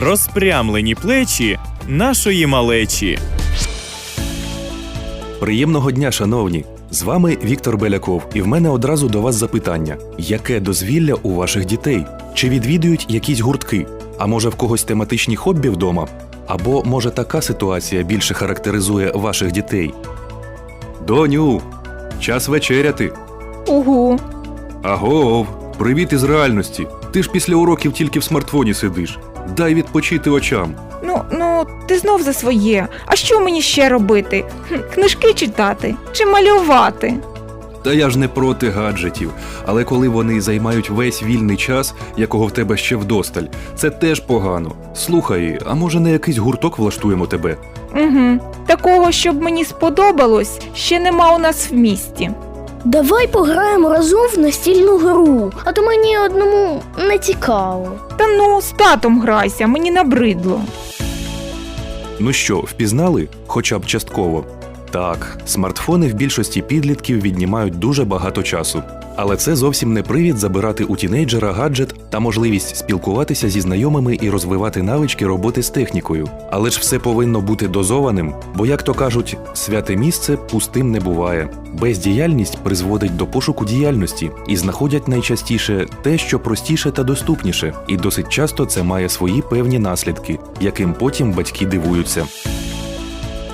розпрямлені плечі нашої малечі. Приємного дня, шановні! З вами Віктор Беляков, і в мене одразу до вас запитання: яке дозвілля у ваших дітей? Чи відвідують якісь гуртки? А може в когось тематичні хобі вдома? Або може така ситуація більше характеризує ваших дітей? Доню, час вечеряти. Угу. Агов, привіт із реальності. Ти ж після уроків тільки в смартфоні сидиш. Дай відпочити очам. Ну, ну, ти знов за своє. А що мені ще робити? Хм, Книжки читати чи малювати? Та я ж не проти гаджетів, але коли вони займають весь вільний час, якого в тебе ще вдосталь, це теж погано. Слухай, а може не якийсь гурток влаштуємо тебе? Угу. Такого, щоб мені сподобалось, ще нема у нас в місті. Давай пограємо разом в настільну гру, а то мені одному не цікаво. Та ну, з татом грайся, мені набридло. Ну що, впізнали? Хоча б частково. Так, смартфони в більшості підлітків віднімають дуже багато часу. Але це зовсім не привід забирати у тінейджера гаджет та можливість спілкуватися зі знайомими і розвивати навички роботи з технікою. Але ж все повинно бути дозованим, бо, як то кажуть, святе місце пустим не буває. Бездіяльність призводить до пошуку діяльності і знаходять найчастіше те, що простіше та доступніше, і досить часто це має свої певні наслідки, яким потім батьки дивуються.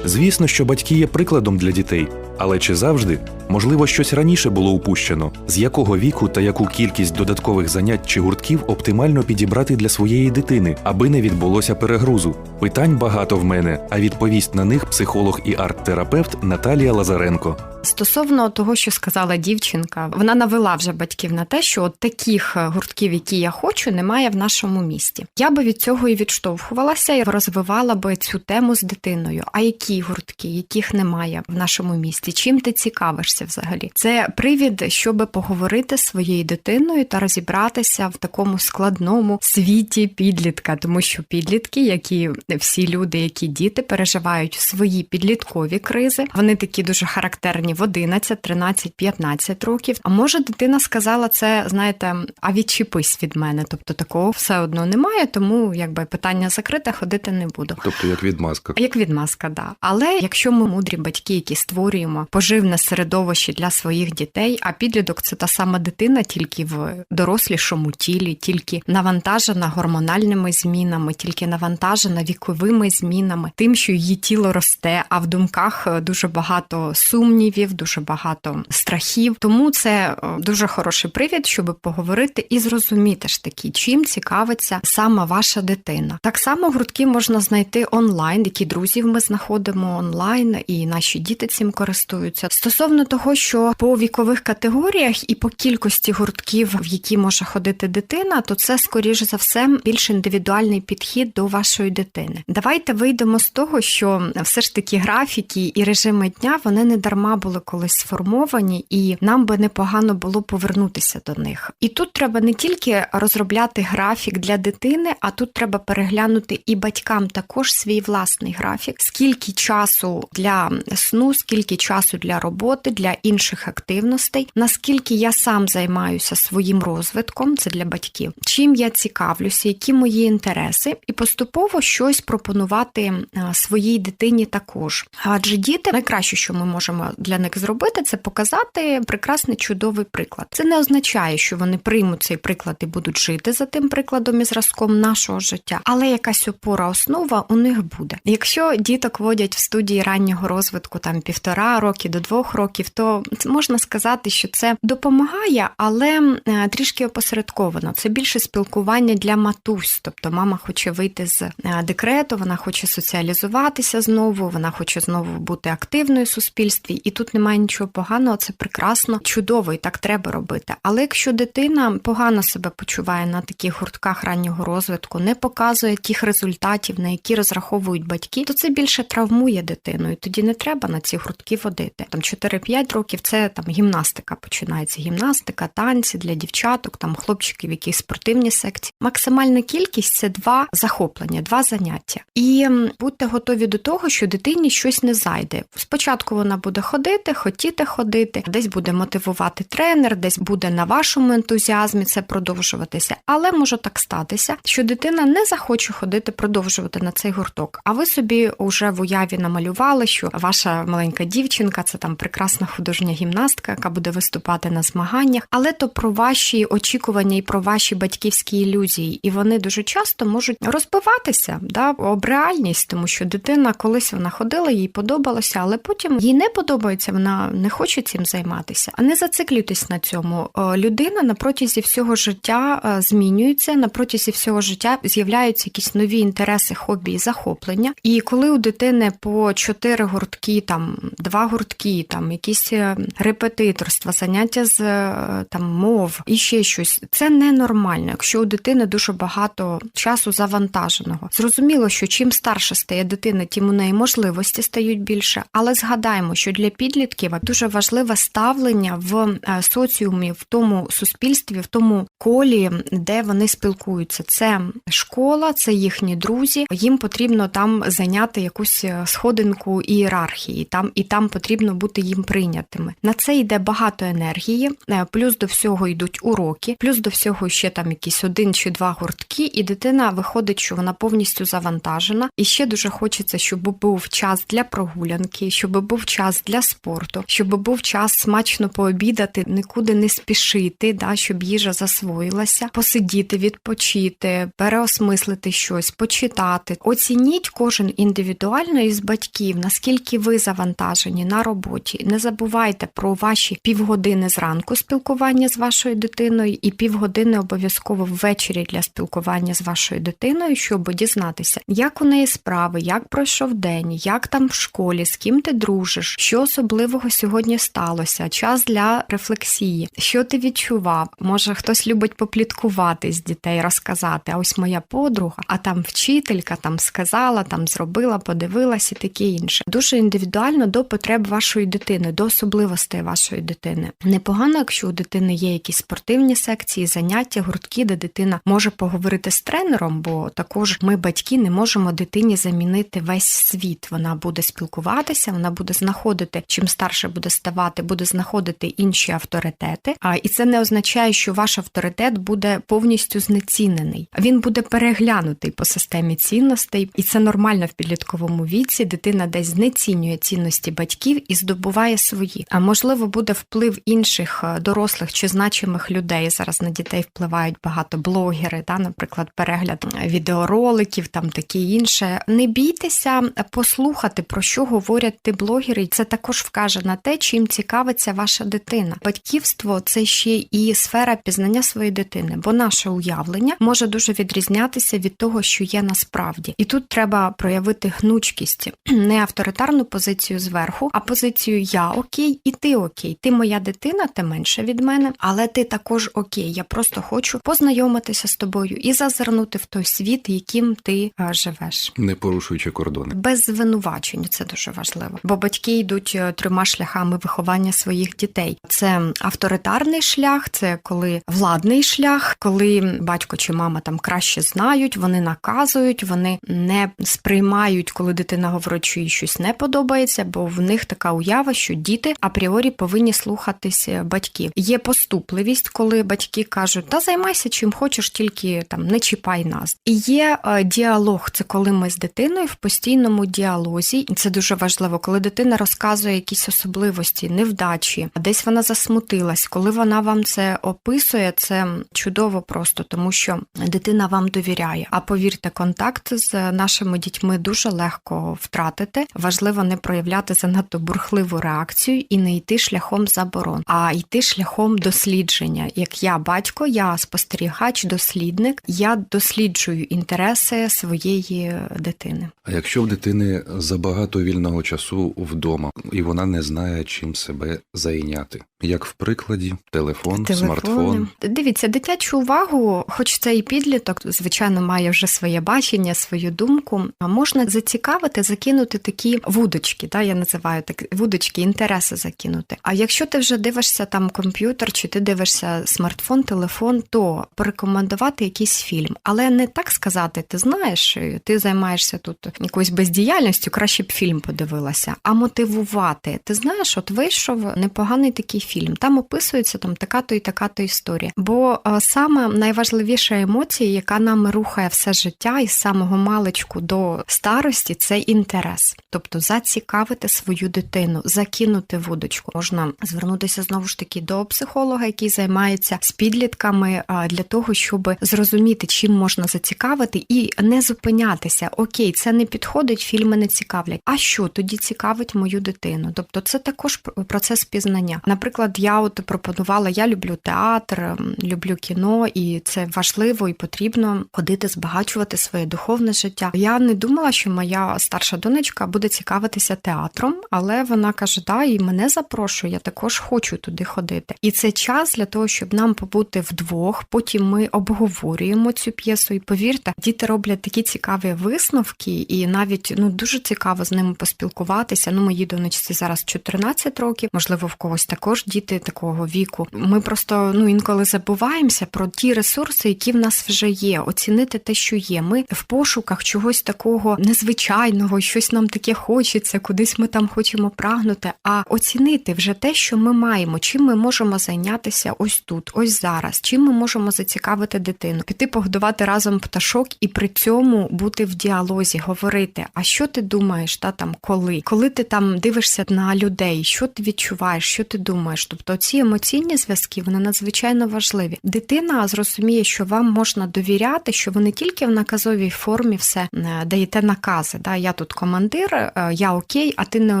Звісно, що батьки є прикладом для дітей, але чи завжди можливо щось раніше було упущено, з якого віку та яку кількість додаткових занять чи гуртків оптимально підібрати для своєї дитини, аби не відбулося перегрузу? Питань багато в мене, а відповість на них психолог і арт-терапевт Наталія Лазаренко. Стосовно того, що сказала дівчинка, вона навела вже батьків на те, що от таких е, гуртків, які я хочу, немає в нашому місті. Я би від цього і відштовхувалася і розвивала би цю тему з дитиною. А які гуртки, яких немає в нашому місті? Чим ти цікавишся взагалі? Це привід, щоб поговорити з своєю дитиною та розібратися в такому складному світі підлітка, тому що підлітки, як і всі люди, які діти переживають свої підліткові кризи, вони такі дуже характерні в 11, 13, 15 років. А може, дитина сказала це, знаєте, а відчепись від мене. Тобто такого все одно немає, тому якби питання закрите, ходити не буду. Тобто як відмазка. Як відмазка, да. Але якщо ми мудрі батьки, які створюємо поживне середовище для своїх дітей, а підліток це та сама дитина, тільки в дорослішому тілі, тільки навантажена гормональними змінами, тільки навантажена віковими змінами, тим, що її тіло росте, а в думках е, дуже багато сумнівів, дуже багато страхів. Тому це е, дуже хороший привід, щоб поговорити і зрозуміти ж таки, чим цікавиться саме ваша дитина. Так само гуртки можна знайти онлайн, які друзів ми знаходимо онлайн, і наші діти цим користуються. Стосовно того, що по вікових категоріях і по кількості гуртків, в які може ходити дитина, то це скоріш за все більш індивідуальний підхід до вашої дитини. Давайте вийдемо з того, що все ж таки графіки і режими дня вони не дарма були колись сформовані, і нам би непогано було повернутися до них. І тут треба не тільки розробляти графік для дитини, а тут треба переглянути і батькам також свій власний графік, скільки часу для сну, скільки часу для роботи, для інших активностей, наскільки я сам займаюся своїм розвитком, це для батьків, чим я цікавлюся, які мої інтереси, і поступово щось пропонувати е, своїй дитині також. Адже діти найкраще, що ми можемо для них зробити, це показати прекрасний чудовий приклад. Це не означає, що вони приймуть цей приклад і будуть жити за тим прикладом і зразком нашого життя, але якась опора, основа у них буде. Якщо діток водять в студії раннього розвитку там півтора роки до двох років, то можна сказати, що це допомагає, але е, трішки опосередковано. Це більше спілкування для матусь, тобто мама хоче вийти з е, декрету, вона хоче соціалізуватися знову, вона хоче знову бути активною в суспільстві, і тут немає нічого поганого, це прекрасно, чудово, і так треба робити. Але якщо дитина погано себе почуває на таких гуртках раннього розвитку, не показує тих результатів, на які розраховують батьки, то це більше травмує дитину, і тоді не треба на ці гуртки водити. Там 4-5 5 років це там гімнастика починається. Гімнастика, танці для дівчаток, там хлопчиків, які спортивні секції. Максимальна кількість це два захоплення, два заняття. І будьте готові до того, що дитині щось не зайде. Спочатку вона буде ходити, хотіти ходити, десь буде мотивувати тренер, десь буде на вашому ентузіазмі це продовжуватися. Але може так статися, що дитина не захоче ходити, продовжувати на цей гурток. А ви собі вже в уяві намалювали, що ваша маленька дівчинка це там прекрасна художня гімнастка, яка буде виступати на змаганнях, але то про ваші очікування і про ваші батьківські ілюзії, і вони дуже часто можуть розбиватися да, об реальність, тому що дитина колись вона ходила, їй подобалося, але потім їй не подобається, вона не хоче цим займатися. А не зациклюйтесь на цьому. Е, Людина на протязі всього життя е, змінюється, на протязі всього життя з'являються якісь нові інтереси, хобі і захоплення. І коли у дитини по чотири гуртки, там два гуртки, там якісь е, репетиторства, заняття з е, там мов і ще щось, це ненормально, якщо у дитини дуже багато часу завантаженого. Зрозуміло, що чим старше стає дитина, тим у неї можливості стають більше. Але згадаємо, що для підлітків дуже важливе ставлення в е, соціумі, в тому суспільстві, в тому колі, де вони спілкуються. Це школа, це їхні друзі. Їм потрібно там зайняти якусь сходинку ієрархії, там і там потрібно бути їм прийнятими. На це йде багато енергії, е, плюс до всього йдуть уроки, плюс до всього ще там якісь один чи два гуртки, і дитина виходить, що вона повністю завантажена. І ще дуже хочеться, щоб був час для прогулянки, щоб був час для спорту, щоб був час смачно пообідати, нікуди не спішити, да, щоб їжа засвоїлася, посидіти, відпочити, переосмислити щось, почитати. Оцініть кожен індивідуально із батьків, наскільки ви завантажені на роботі. Не забувайте про ваші півгодини зранку спілкування з вашою дитиною і півгодини обов'язково ввечері для спілкування з вашою дитиною, щоб дізнатися, як у неї справи, як пройшов день, як там в школі, з ким ти дружиш, що особливого сьогодні сталося, час для рефлексії, що ти відчував. Може, хтось любить попліткувати з дітей, розказати. А ось моя подруга, а там вчителька там сказала, там зробила, подивилась і таке інше. Дуже індивідуально до потреб вашої дитини, до особливостей вашої дитини. Непогано, якщо у дитини є якісь спортивні секції, заняття, гуртки, де дитина може поговорити з тренером, бо також ми, батьки, не можемо дитині замінити весь світ. Вона буде спілкуватися, вона буде знаходити, чим старше буде ставати, буде знаходити інші авторитети. А і це не означає, що ваш авторитет буде повністю знецінений. Він буде переглянутий по системі цінностей, і це нормально в підлітковому віці. Дитина десь знецінює цінності батьків і здобуває свої. А можливо, буде вплив інших е, дорослих чи значимих людей. Зараз на дітей впливають багато блогери, да, наприклад, перегляд е, відеороликів, там таке інше. Не бійтеся послухати, про що говорять ті блогери, і це також вкаже на те, чим цікавиться ваша дитина. Батьківство це ще і сфера пізнання своєї дитини, бо наше уявлення може дуже відрізнятися від того, що є насправді. І тут треба проявити гнучкість, не авторитарну позицію зверху, а позицію я окей, і ти окей. Ти моя дитина, ти менше від мене, але ти також окей. Я просто хочу познайомитися з тобою і зазирнути в той світ, яким ти е, живеш. не порушуючи кордони. Без звинувачень це дуже важливо, бо батьки йдуть е, трьома шляхами виховання своїх дітей. Це авторитарний шлях, це коли владний шлях, коли батько чи мама там краще знають, вони наказують, вони не сприймають, коли дитина говорить, що їй щось не подобається, бо в них така уява, що діти апріорі повинні слухатися батьків. Є поступливість, коли батьки кажуть, та займайся чим хочеш, тільки там не чіпай нас. І є е, діалог, це коли ми з дитиною в постійному діалозі, і це дуже важливо, коли дитина розказує якісь особливості, невдачі, а десь вона засмутилась. Коли вона вам це описує, це чудово просто, тому що дитина вам довіряє. А повірте, контакт з нашими дітьми дуже легко втратити. Важливо не проявляти занадто бурхливу реакцію і не йти шляхом заборон, а йти шляхом дослідження. Як я батько, я спостерігач, дослідник, я досліджую інтереси своєї дитини. А якщо в дитини забагато вільного часу вдома, і вона не знає, чим себе зайняти, Як в прикладі, телефон, смартфон. Дивіться, дитячу увагу, хоч це і підліток, звичайно, має вже своє бачення, свою думку. А можна зацікавити, закинути такі вудочки, та я називаю так вудочки, інтереси закинути. А якщо ти вже дивишся там комп'ютер, чи ти дивишся смартфон, телефон, то порекомендувати якийсь фільм, але не так сказати, ти знаєш, ти займаєшся тут якоюсь бездіяльністю, краще б фільм подивилася, а мотивувати. Ти знаєш, от вийшов непоганий такий фільм. Там описується там така-то і така-то історія. Бо е, саме найважливіша емоція, яка нами рухає все життя із самого маличку до старості, це інтерес. Тобто зацікавити свою дитину, закинути вудочку. Можна звернутися знову ж таки до психолога, який займається з підлітками а, для того, щоб зрозуміти, чим можна зацікавити, і не зупинятися. Окей, це не підходить, фільми не цікавлять. А що тоді цікавить мою дитину? Тобто, це також процес пізнання. Наприклад, я от пропонувала, я люблю театр, люблю кіно, і це важливо і потрібно ходити, збагачувати своє духовне життя. Я не думала, що моя старша донечка буде цікавитися театром, але вона каже: да, і мене запрошує, я також хочу туди ходити. І це час для того, щоб нам побути вдвох. Потім ми обговорюємо цю п'єсу. І повірте, діти роблять такі цікаві висновки, і навіть ну дуже цікаво з ними поспілкуватися. Ну, моїй донечці зараз 14 років, можливо, в когось також діти такого віку. Ми просто ну інколи забуваємося про ті ресурси, які в нас вже є, оцінити те, що є. Ми в пошуках чогось такого незвичайного, щось нам таке хочеться, кудись ми там хочемо прагнути. А оцінити вже те, що ми маємо, чим ми можемо зайнятися ось тут, ось зараз, чим ми можемо зацікавити дитину, піти погодувати разом пташок і при цьому бути в діалозі, говорити, а що ти думаєш, та там коли, коли ти там дивишся на людей, що ти відчуваєш, що ти думаєш. Тобто ці емоційні зв'язки вони надзвичайно важливі. Дитина зрозуміє, що вам можна довіряти, що ви не тільки в наказовій формі все е, даєте накази. Да? Я тут командир, е, я окей, а ти не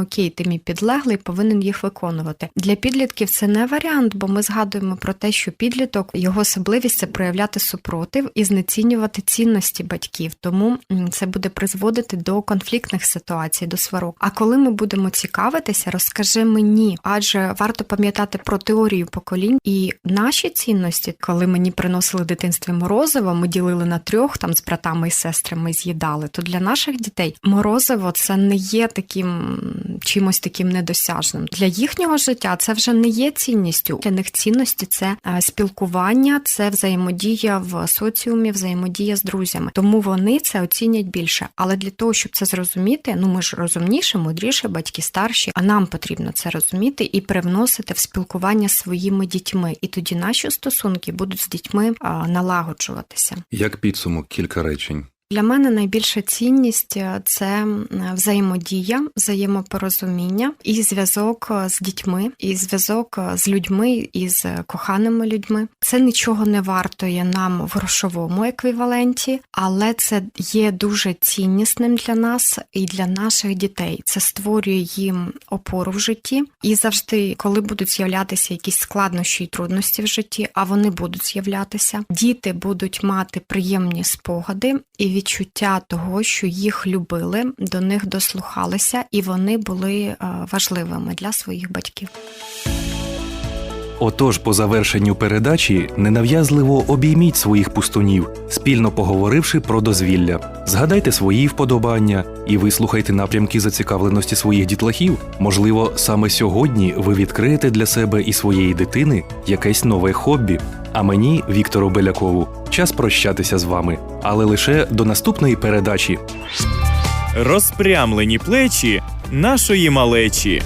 окей, ти мій підлеглий, повинен їх виконувати. Для підлітків це не варіант, бо ми згадуємо про те, що підліток його особливість це проявляти супротив і знецінювати цінності батьків. Тому це буде призводити до конфліктних ситуацій, до сварок. А коли ми будемо цікавитися, розкажи мені, адже варто пам'ятати про теорію поколінь і наші цінності, коли мені приносили дитинстві морозиво, ми ділили на трьох там з братами і сестрами, з'їдали. То для наших дітей морозиво це не є таким чимось таким недосяжним. Для їхнього життя це вже не є цінністю. Для них цінності це е, спілкування, це взаємодія в соціумі, взаємодія з друзями. Тому вони це оцінять більше. Але для того, щоб це зрозуміти, ну ми ж розумніше, мудріше, батьки старші, а нам потрібно це розуміти і привносити в спілкування з своїми дітьми. І тоді наші стосунки будуть з дітьми налагоджуватися. Як підсумок, кілька речень. Для мене найбільша цінність е, це взаємодія, взаємопорозуміння і зв'язок е, з дітьми, і зв'язок е, з людьми і з коханими людьми. Це нічого не вартує нам в грошовому еквіваленті, але це є дуже ціннісним для нас і для наших дітей. Це створює їм опору в житті, і завжди, коли будуть з'являтися якісь складнощі і трудності в житті, а вони будуть з'являтися, діти будуть мати приємні спогади і відчуття того, що їх любили, до них дослухалися, і вони були е, важливими для своїх батьків. Отож, по завершенню передачі ненав'язливо обійміть своїх пустунів, спільно поговоривши про дозвілля. Згадайте свої вподобання і вислухайте напрямки зацікавленості своїх дітлахів. Можливо, саме сьогодні ви відкриєте для себе і своєї дитини якесь нове хобі. А мені, Віктору Белякову, час прощатися з вами, але лише до наступної передачі. Розпрямлені плечі нашої малечі.